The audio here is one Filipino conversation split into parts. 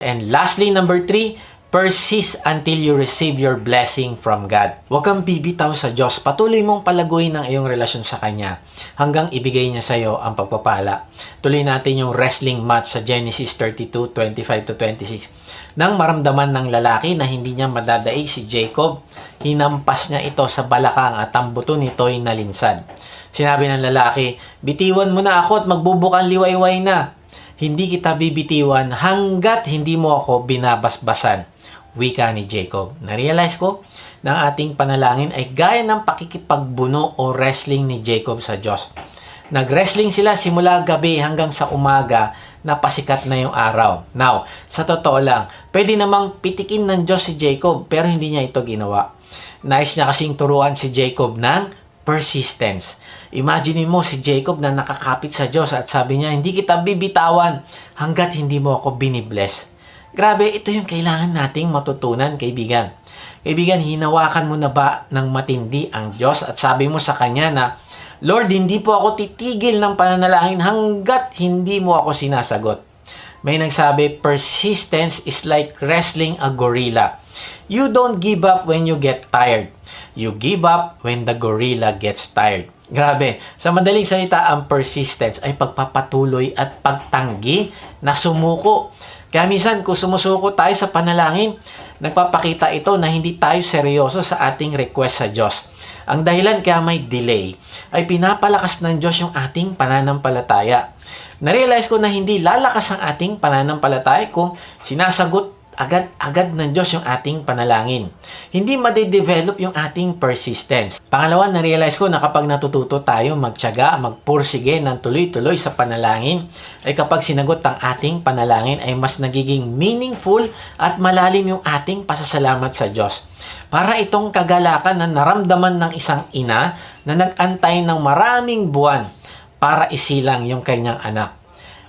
And lastly, number three, persist until you receive your blessing from God. Huwag kang bibitaw sa Diyos. Patuloy mong palaguin ang iyong relasyon sa Kanya hanggang ibigay niya sa iyo ang pagpapala. Tuloy natin yung wrestling match sa Genesis 32, 25 to 26. Nang maramdaman ng lalaki na hindi niya madadaig si Jacob, hinampas niya ito sa balakang at ang buto nito'y nalinsad. Sinabi ng lalaki, bitiwan mo na ako at magbubukang liwayway na. Hindi kita bibitiwan hanggat hindi mo ako binabasbasan. Wika ni Jacob. Na-realize ko na ating panalangin ay gaya ng pakikipagbuno o wrestling ni Jacob sa Diyos. Nag-wrestling sila simula gabi hanggang sa umaga na pasikat na yung araw. Now, sa totoo lang, pwede namang pitikin ng Diyos si Jacob pero hindi niya ito ginawa. Nais niya kasing turuan si Jacob ng persistence. Imagine mo si Jacob na nakakapit sa Diyos at sabi niya, hindi kita bibitawan hanggat hindi mo ako binibless. Grabe, ito yung kailangan nating matutunan, kaibigan. Kaibigan, hinawakan mo na ba ng matindi ang Diyos at sabi mo sa Kanya na, Lord, hindi po ako titigil ng pananalangin hanggat hindi mo ako sinasagot. May nagsabi, persistence is like wrestling a gorilla. You don't give up when you get tired. You give up when the gorilla gets tired. Grabe, sa madaling salita, ang persistence ay pagpapatuloy at pagtanggi na sumuko. Kaya minsan, kung sumusuko tayo sa panalangin, nagpapakita ito na hindi tayo seryoso sa ating request sa Diyos. Ang dahilan kaya may delay ay pinapalakas ng Diyos yung ating pananampalataya. Narealize ko na hindi lalakas ang ating pananampalataya kung sinasagot agad-agad ng Diyos yung ating panalangin. Hindi made-develop yung ating persistence. Pangalawa, na-realize ko na kapag natututo tayo magtyaga, magpursige ng tuloy-tuloy sa panalangin, ay kapag sinagot ang ating panalangin ay mas nagiging meaningful at malalim yung ating pasasalamat sa Diyos. Para itong kagalakan na naramdaman ng isang ina na nag-antay ng maraming buwan para isilang yung kanyang anak.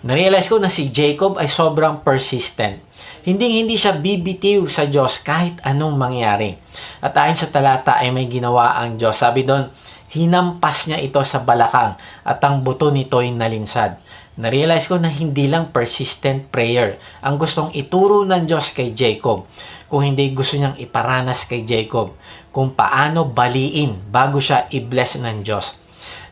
Narealize ko na si Jacob ay sobrang persistent. Hindi hindi siya bibitiw sa Diyos kahit anong mangyari. At ayon sa talata ay may ginawa ang Diyos. Sabi doon, hinampas niya ito sa balakang at ang buto nito'y nalinsad. Narealize ko na hindi lang persistent prayer ang gustong ituro ng Diyos kay Jacob, kung hindi gusto niyang iparanas kay Jacob kung paano baliin bago siya i-bless ng Diyos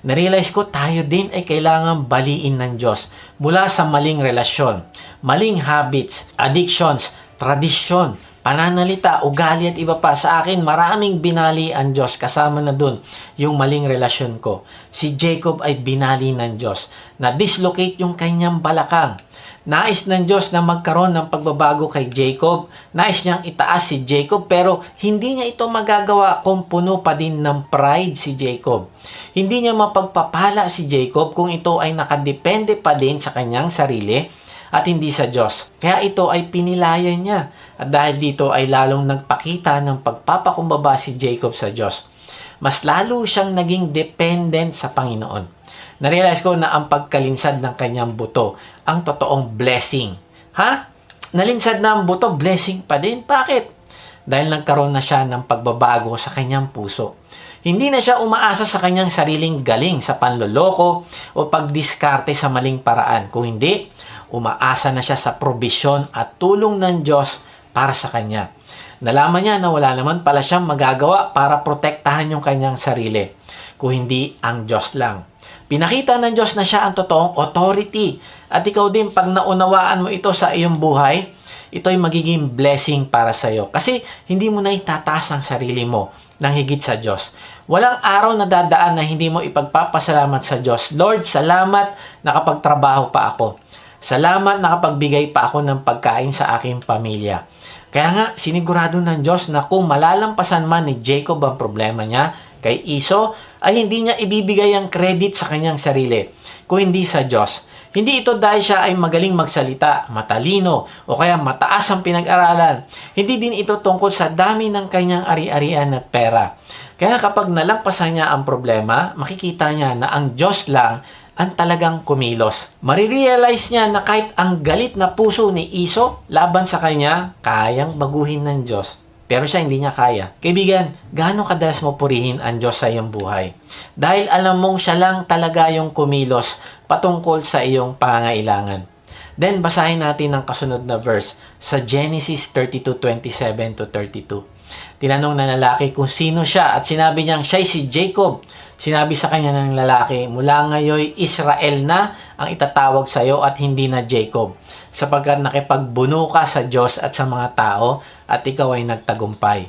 narealize ko tayo din ay kailangan baliin ng Diyos mula sa maling relasyon, maling habits, addictions, tradisyon, pananalita, ugali at iba pa. Sa akin, maraming binali ang Diyos kasama na dun yung maling relasyon ko. Si Jacob ay binali ng Diyos na dislocate yung kanyang balakang. Nais ng Diyos na magkaroon ng pagbabago kay Jacob. Nais niyang itaas si Jacob pero hindi niya ito magagawa kung puno pa din ng pride si Jacob. Hindi niya mapagpapala si Jacob kung ito ay nakadepende pa din sa kanyang sarili at hindi sa Diyos. Kaya ito ay pinilayan niya. At dahil dito ay lalong nagpakita ng pagpapakumbaba si Jacob sa Diyos. Mas lalo siyang naging dependent sa Panginoon. Narealize ko na ang pagkalinsad ng kanyang buto ang totoong blessing. Ha? Nalinsad na ang buto, blessing pa din. Bakit? Dahil nagkaroon na siya ng pagbabago sa kanyang puso. Hindi na siya umaasa sa kanyang sariling galing sa panloloko o pagdiskarte sa maling paraan. Kung hindi, umaasa na siya sa probisyon at tulong ng Diyos para sa kanya. Nalaman niya na wala naman pala siyang magagawa para protektahan yung kanyang sarili, kung hindi ang Diyos lang. Pinakita ng Diyos na siya ang totoong authority. At ikaw din, pag naunawaan mo ito sa iyong buhay, ito ay magiging blessing para sa iyo. Kasi hindi mo na itataas ang sarili mo ng higit sa Diyos. Walang araw na dadaan na hindi mo ipagpapasalamat sa Diyos. Lord, salamat nakapagtrabaho pa ako. Salamat nakapagbigay pa ako ng pagkain sa aking pamilya. Kaya nga, sinigurado ng Diyos na kung malalampasan man ni Jacob ang problema niya, kay Iso, ay hindi niya ibibigay ang credit sa kanyang sarili, kung hindi sa Diyos. Hindi ito dahil siya ay magaling magsalita, matalino, o kaya mataas ang pinag-aralan. Hindi din ito tungkol sa dami ng kanyang ari-arian na pera. Kaya kapag nalampasan niya ang problema, makikita niya na ang Diyos lang ang talagang kumilos. Marirealize niya na kahit ang galit na puso ni Iso laban sa kanya, kayang baguhin ng Diyos. Pero siya hindi niya kaya. Kaibigan, gaano kadalas mo purihin ang Diyos sa iyong buhay? Dahil alam mong siya lang talaga yung kumilos patungkol sa iyong pangailangan. Then, basahin natin ang kasunod na verse sa Genesis 32:27 to 32. Tinanong na lalaki kung sino siya at sinabi niyang siya si Jacob. Sinabi sa kanya ng lalaki, mula ngayon Israel na ang itatawag sa iyo at hindi na Jacob, sapagkat nakipagbuno ka sa Diyos at sa mga tao at ikaw ay nagtagumpay.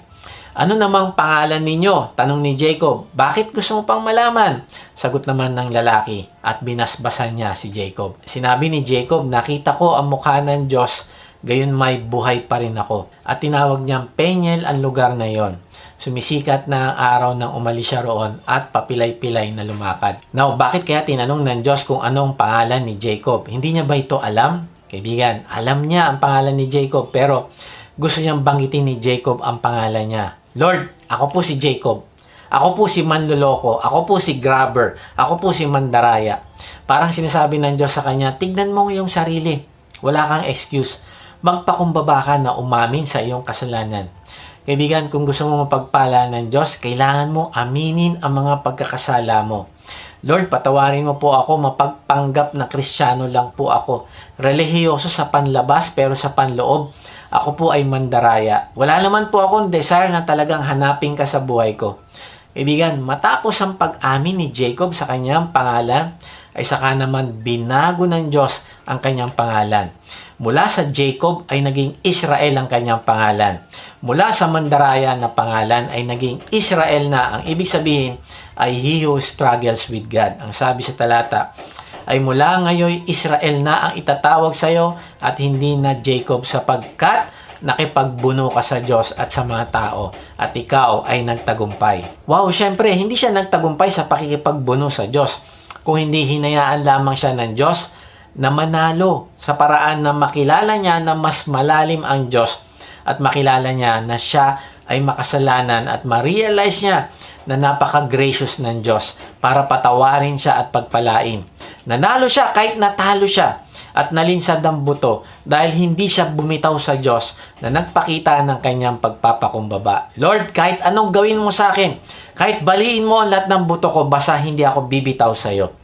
Ano namang pangalan ninyo? Tanong ni Jacob. Bakit gusto mo pang malaman? Sagot naman ng lalaki at binasbasan niya si Jacob. Sinabi ni Jacob, nakita ko ang mukha ng Diyos, gayon may buhay pa rin ako. At tinawag niyang Peniel ang lugar na iyon. Sumisikat na ang araw nang umalis siya roon at papilay-pilay na lumakad. Now, bakit kaya tinanong ng Diyos kung anong pangalan ni Jacob? Hindi niya ba ito alam? Kaibigan, alam niya ang pangalan ni Jacob pero gusto niyang banggitin ni Jacob ang pangalan niya. Lord, ako po si Jacob. Ako po si manloloko. Ako po si grabber. Ako po si mandaraya. Parang sinasabi ng Diyos sa kanya, tignan mo yung sarili. Wala kang excuse. Magpakumbaba ka na umamin sa iyong kasalanan. Kaibigan, kung gusto mo mapagpala ng Diyos, kailangan mo aminin ang mga pagkakasala mo. Lord, patawarin mo po ako, mapagpanggap na kristyano lang po ako. Relihiyoso sa panlabas pero sa panloob, ako po ay mandaraya. Wala naman po akong desire na talagang hanapin ka sa buhay ko. Kaibigan, matapos ang pag-amin ni Jacob sa kanyang pangalan, ay saka naman binago ng Diyos ang kanyang pangalan. Mula sa Jacob ay naging Israel ang kanyang pangalan. Mula sa Mandaraya na pangalan ay naging Israel na. Ang ibig sabihin ay he who struggles with God. Ang sabi sa talata ay mula ngayon Israel na ang itatawag sa iyo at hindi na Jacob sapagkat nakipagbuno ka sa Diyos at sa mga tao at ikaw ay nagtagumpay. Wow, syempre, hindi siya nagtagumpay sa pakikipagbuno sa Diyos. Kung hindi hinayaan lamang siya ng Diyos na manalo sa paraan na makilala niya na mas malalim ang Diyos at makilala niya na siya ay makasalanan at ma-realize niya na napaka-gracious ng Diyos para patawarin siya at pagpalain. Nanalo siya kahit natalo siya at nalinsad ang buto dahil hindi siya bumitaw sa Diyos na nagpakita ng kanyang pagpapakumbaba. Lord, kahit anong gawin mo sa akin, kahit baliin mo ang lahat ng buto ko, basta hindi ako bibitaw sa iyo.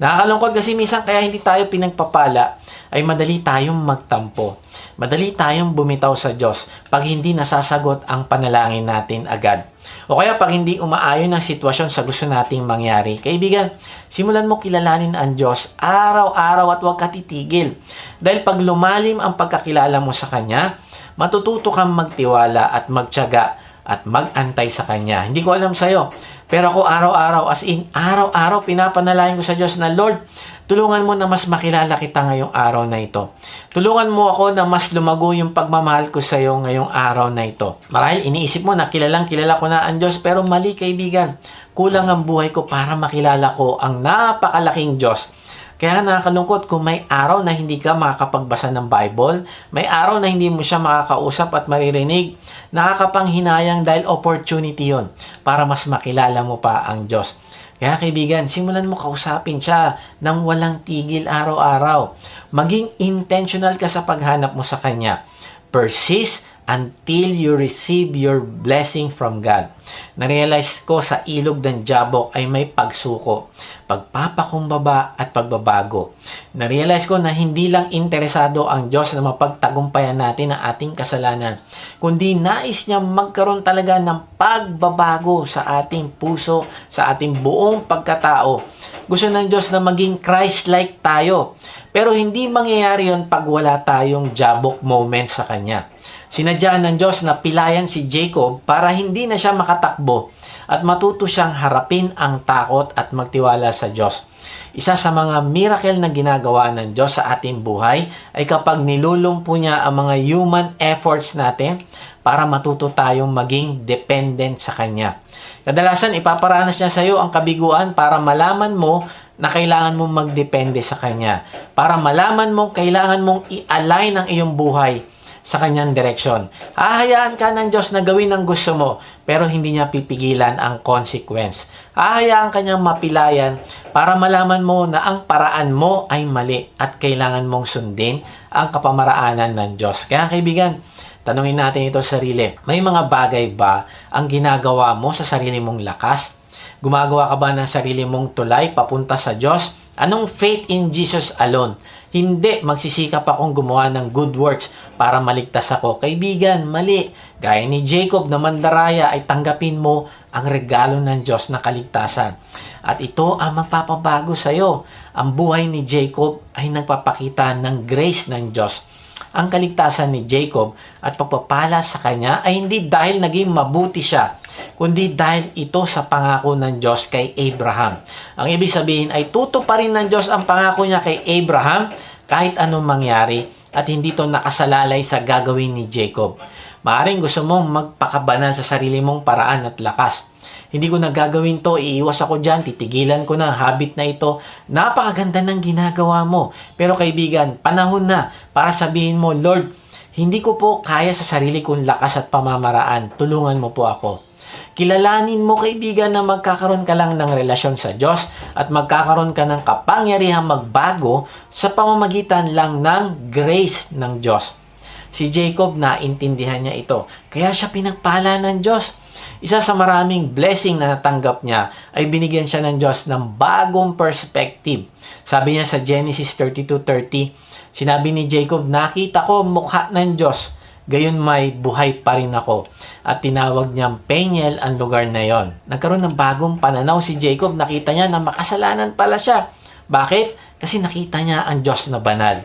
Nakakalungkot kasi minsan kaya hindi tayo pinagpapala ay madali tayong magtampo. Madali tayong bumitaw sa Diyos pag hindi nasasagot ang panalangin natin agad. O kaya pag hindi umaayon ang sitwasyon sa gusto nating mangyari. Kaibigan, simulan mo kilalanin ang Diyos araw-araw at huwag ka titigil. Dahil pag lumalim ang pagkakilala mo sa Kanya, matututo kang magtiwala at magtyaga at magantay sa Kanya. Hindi ko alam sa'yo, pero ako araw-araw, as in, araw-araw, pinapanalangin ko sa Diyos na, Lord, tulungan mo na mas makilala kita ngayong araw na ito. Tulungan mo ako na mas lumago yung pagmamahal ko sa iyo ngayong araw na ito. Marahil iniisip mo na kilalang kilala ko na ang Diyos, pero mali kaibigan. Kulang ang buhay ko para makilala ko ang napakalaking Diyos kaya nakakalungkot kung may araw na hindi ka makakapagbasa ng Bible, may araw na hindi mo siya makakausap at maririnig, nakakapanghinayang dahil opportunity yon para mas makilala mo pa ang Diyos. Kaya kaibigan, simulan mo kausapin siya ng walang tigil araw-araw. Maging intentional ka sa paghanap mo sa Kanya. Persist until you receive your blessing from God. Narealize ko sa ilog ng Jabok ay may pagsuko, pagpapakumbaba at pagbabago. Narealize ko na hindi lang interesado ang Diyos na mapagtagumpayan natin ang ating kasalanan, kundi nais niya magkaroon talaga ng pagbabago sa ating puso, sa ating buong pagkatao. Gusto ng Diyos na maging Christ-like tayo. Pero hindi mangyayari yon pag wala tayong Jabok moment sa Kanya. Sinadya ng Diyos na pilayan si Jacob para hindi na siya makatakbo at matuto siyang harapin ang takot at magtiwala sa Diyos. Isa sa mga miracle na ginagawa ng Diyos sa ating buhay ay kapag nilulumpo niya ang mga human efforts natin para matuto tayong maging dependent sa Kanya. Kadalasan ipaparanas niya sa iyo ang kabiguan para malaman mo na kailangan mong magdepende sa Kanya. Para malaman mo kailangan mong i-align ang iyong buhay sa kanyang direksyon. Hahayaan ka ng Diyos na gawin ang gusto mo, pero hindi niya pipigilan ang consequence. Hahayaan ka niyang mapilayan para malaman mo na ang paraan mo ay mali at kailangan mong sundin ang kapamaraanan ng Diyos. Kaya kaibigan, tanungin natin ito sa sarili. May mga bagay ba ang ginagawa mo sa sarili mong lakas? Gumagawa ka ba ng sarili mong tulay papunta sa Diyos? Anong faith in Jesus alone Hindi, magsisikap akong gumawa ng good works para maligtas ako. Kaibigan, mali. Gaya ni Jacob na mandaraya ay tanggapin mo ang regalo ng Diyos na kaligtasan. At ito ang magpapabago sa iyo. Ang buhay ni Jacob ay nagpapakita ng grace ng Diyos. Ang kaligtasan ni Jacob at pagpapala sa kanya ay hindi dahil naging mabuti siya, kundi dahil ito sa pangako ng Diyos kay Abraham. Ang ibig sabihin ay tuto pa rin ng Diyos ang pangako niya kay Abraham kahit anong mangyari at hindi to nakasalalay sa gagawin ni Jacob. Maaring gusto mong magpakabanal sa sarili mong paraan at lakas. Hindi ko na gagawin to, iiwas ako dyan, titigilan ko na, habit na ito. Napakaganda ng ginagawa mo. Pero kaibigan, panahon na para sabihin mo, Lord, hindi ko po kaya sa sarili kong lakas at pamamaraan. Tulungan mo po ako. Kilalanin mo kaibigan na magkakaroon ka lang ng relasyon sa Diyos at magkakaroon ka ng kapangyarihang magbago sa pamamagitan lang ng grace ng Diyos. Si Jacob naintindihan niya ito, kaya siya pinagpala ng Diyos. Isa sa maraming blessing na natanggap niya ay binigyan siya ng Diyos ng bagong perspective. Sabi niya sa Genesis 32.30, sinabi ni Jacob, nakita ko mukha ng Diyos, gayon may buhay pa rin ako. At tinawag niyang Peniel ang lugar na yon. Nagkaroon ng bagong pananaw si Jacob, nakita niya na makasalanan pala siya. Bakit? Kasi nakita niya ang Diyos na banal.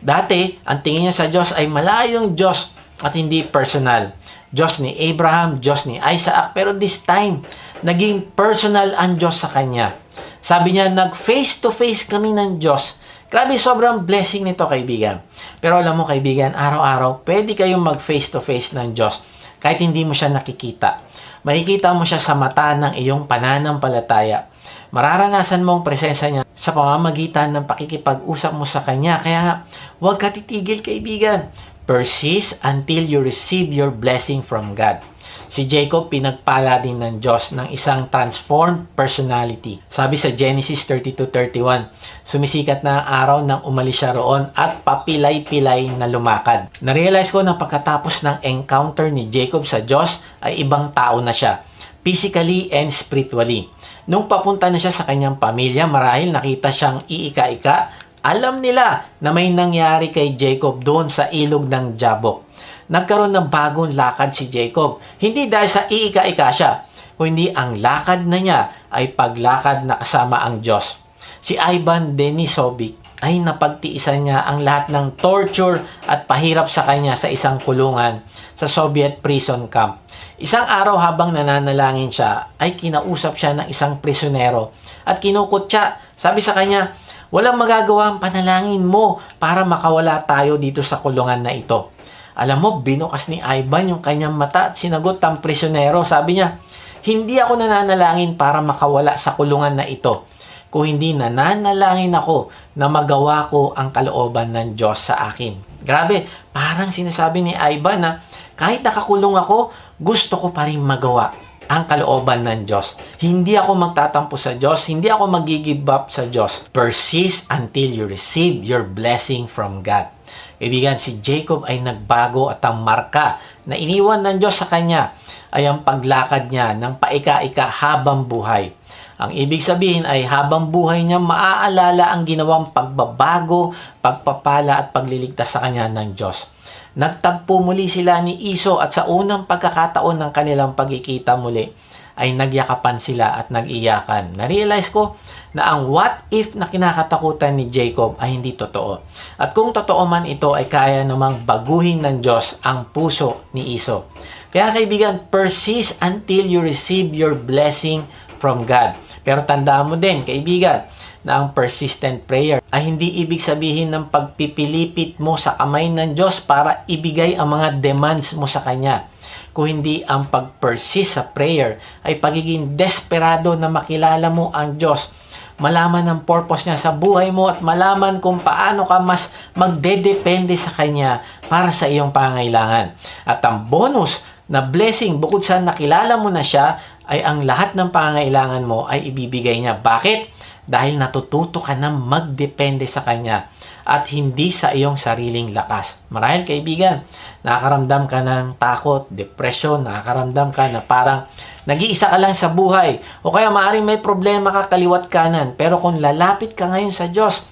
Dati, ang tingin niya sa Diyos ay malayong Diyos at hindi personal. Diyos ni Abraham, Diyos ni Isaac, pero this time, naging personal ang Diyos sa kanya. Sabi niya, nag face to face kami ng Diyos. Grabe, sobrang blessing nito, kaibigan. Pero alam mo, kaibigan, araw-araw, pwede kayong mag face to face ng Diyos kahit hindi mo siya nakikita. Makikita mo siya sa mata ng iyong pananampalataya. Mararanasan mo ang presensya niya sa pamamagitan ng pakikipag-usap mo sa Kanya. Kaya nga, huwag ka titigil, kaibigan. Persist until you receive your blessing from God. Si Jacob pinagpala din ng Diyos ng isang transformed personality. Sabi sa Genesis 32.31, sumisikat na ang araw nang umalis siya roon at papilay-pilay na lumakad. Narealize ko na pagkatapos ng encounter ni Jacob sa Diyos ay ibang tao na siya, physically and spiritually. Nung papunta na siya sa kanyang pamilya, marahil nakita siyang iika-ika alam nila na may nangyari kay Jacob doon sa ilog ng Jabok. Nagkaroon ng bagong lakad si Jacob. Hindi dahil sa iika-ika siya, kundi ang lakad na niya ay paglakad na kasama ang Diyos. Si Ivan Denisovic ay napagtiisan niya ang lahat ng torture at pahirap sa kanya sa isang kulungan sa Soviet prison camp. Isang araw habang nananalangin siya, ay kinausap siya ng isang prisionero at kinukot siya. Sabi sa kanya, Walang magagawa ang panalangin mo para makawala tayo dito sa kulungan na ito. Alam mo, binukas ni Ivan yung kanyang mata at sinagot ang prisyonero. Sabi niya, hindi ako nananalangin para makawala sa kulungan na ito. Kung hindi nananalangin ako na magawa ko ang kalooban ng Diyos sa akin. Grabe, parang sinasabi ni Ivan na kahit nakakulong ako, gusto ko pa rin magawa ang kalooban ng Diyos. Hindi ako magtatampo sa Diyos, hindi ako magigive up sa Diyos. Persist until you receive your blessing from God. Kaibigan, si Jacob ay nagbago at ang marka na iniwan ng Diyos sa kanya ay ang paglakad niya ng paika-ika habang buhay. Ang ibig sabihin ay habang buhay niya maaalala ang ginawang pagbabago, pagpapala at pagliligtas sa kanya ng Diyos. Nagtagpo muli sila ni Iso at sa unang pagkakataon ng kanilang pagkikita muli ay nagyakapan sila at nag-iyakan. Na-realize ko na ang what if na kinakatakutan ni Jacob ay hindi totoo. At kung totoo man ito ay kaya namang baguhin ng Diyos ang puso ni Iso. Kaya kaibigan, persist until you receive your blessing from God. Pero tandaan mo din, kaibigan, na ang persistent prayer ay hindi ibig sabihin ng pagpipilipit mo sa kamay ng Diyos para ibigay ang mga demands mo sa Kanya. Kung hindi ang pag-persist sa prayer ay pagiging desperado na makilala mo ang Diyos malaman ang purpose niya sa buhay mo at malaman kung paano ka mas magdedepende sa Kanya para sa iyong pangailangan. At ang bonus na blessing bukod sa nakilala mo na siya ay ang lahat ng pangailangan mo ay ibibigay niya. Bakit? dahil natututo ka na magdepende sa Kanya at hindi sa iyong sariling lakas. Marahil kaibigan, nakakaramdam ka ng takot, depression, nakakaramdam ka na parang nag-iisa ka lang sa buhay o kaya maaaring may problema ka kaliwat kanan pero kung lalapit ka ngayon sa Diyos,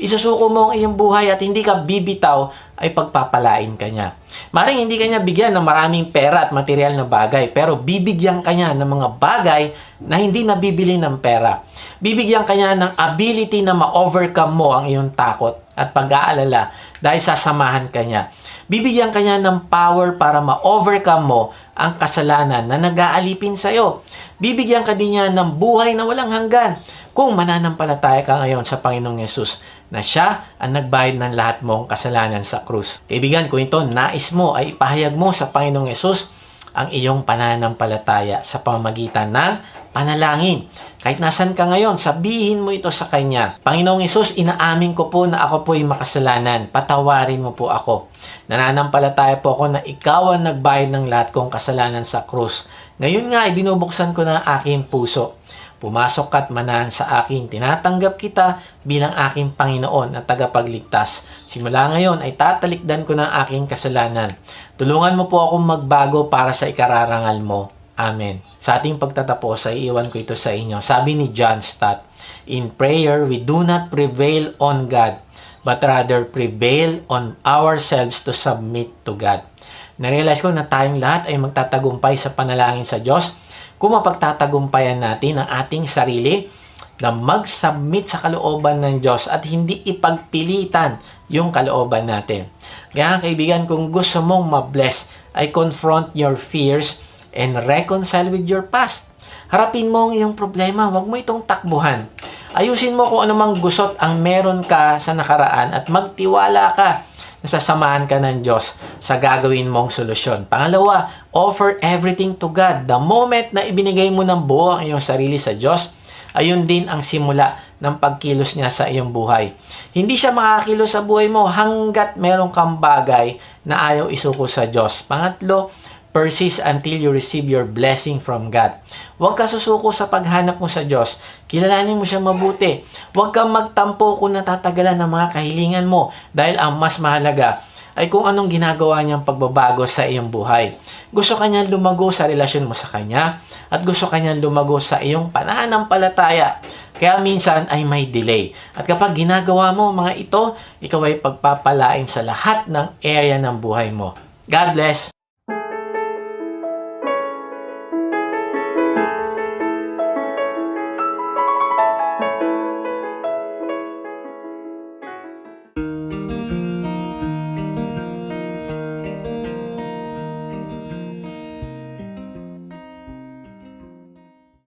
isusuko mo ang iyong buhay at hindi ka bibitaw, ay pagpapalain ka niya. Maring hindi ka niya bigyan ng maraming pera at material na bagay, pero bibigyan ka niya ng mga bagay na hindi nabibili ng pera. Bibigyan ka niya ng ability na ma-overcome mo ang iyong takot at pag-aalala dahil sasamahan ka niya. Bibigyan ka niya ng power para ma-overcome mo ang kasalanan na nag-aalipin sa'yo. Bibigyan ka din niya ng buhay na walang hanggan kung mananampalataya ka ngayon sa Panginoong Yesus na siya ang nagbayad ng lahat mong kasalanan sa krus. Kaibigan, kung ito nais mo ay ipahayag mo sa Panginoong Yesus ang iyong pananampalataya sa pamamagitan ng panalangin. Kahit nasan ka ngayon, sabihin mo ito sa Kanya. Panginoong Yesus, inaamin ko po na ako po'y makasalanan. Patawarin mo po ako. Nananampalataya po ako na ikaw ang nagbayad ng lahat kong kasalanan sa krus. Ngayon nga, ibinubuksan ko na ang aking puso. Pumasok ka at manahan sa akin. Tinatanggap kita bilang aking Panginoon at tagapagligtas. Simula ngayon ay tatalikdan ko ng aking kasalanan. Tulungan mo po akong magbago para sa ikararangal mo. Amen. Sa ating pagtatapos ay iwan ko ito sa inyo. Sabi ni John Stott, In prayer, we do not prevail on God, but rather prevail on ourselves to submit to God. Narealize ko na tayong lahat ay magtatagumpay sa panalangin sa Diyos kung mapagtatagumpayan natin ang ating sarili na mag-submit sa kalooban ng Diyos at hindi ipagpilitan yung kalooban natin. Kaya kaibigan, kung gusto mong ma-bless, ay confront your fears and reconcile with your past. Harapin mo ang iyong problema, huwag mo itong takbuhan. Ayusin mo kung anumang gusot ang meron ka sa nakaraan at magtiwala ka nasasamahan ka ng Diyos sa gagawin mong solusyon. Pangalawa, offer everything to God. The moment na ibinigay mo ng buo ang iyong sarili sa Diyos, ayun din ang simula ng pagkilos niya sa iyong buhay. Hindi siya makakilos sa buhay mo hanggat meron kang bagay na ayaw isuko sa Diyos. Pangatlo, persist until you receive your blessing from God. Huwag ka susuko sa paghanap mo sa Diyos. Kilalanin mo siya mabuti. Huwag kang magtampo kung natatagalan ng mga kahilingan mo dahil ang mas mahalaga ay kung anong ginagawa niyang pagbabago sa iyong buhay. Gusto kanya lumago sa relasyon mo sa Kanya at gusto kanya lumago sa iyong pananampalataya. Kaya minsan ay may delay. At kapag ginagawa mo mga ito, ikaw ay pagpapalain sa lahat ng area ng buhay mo. God bless!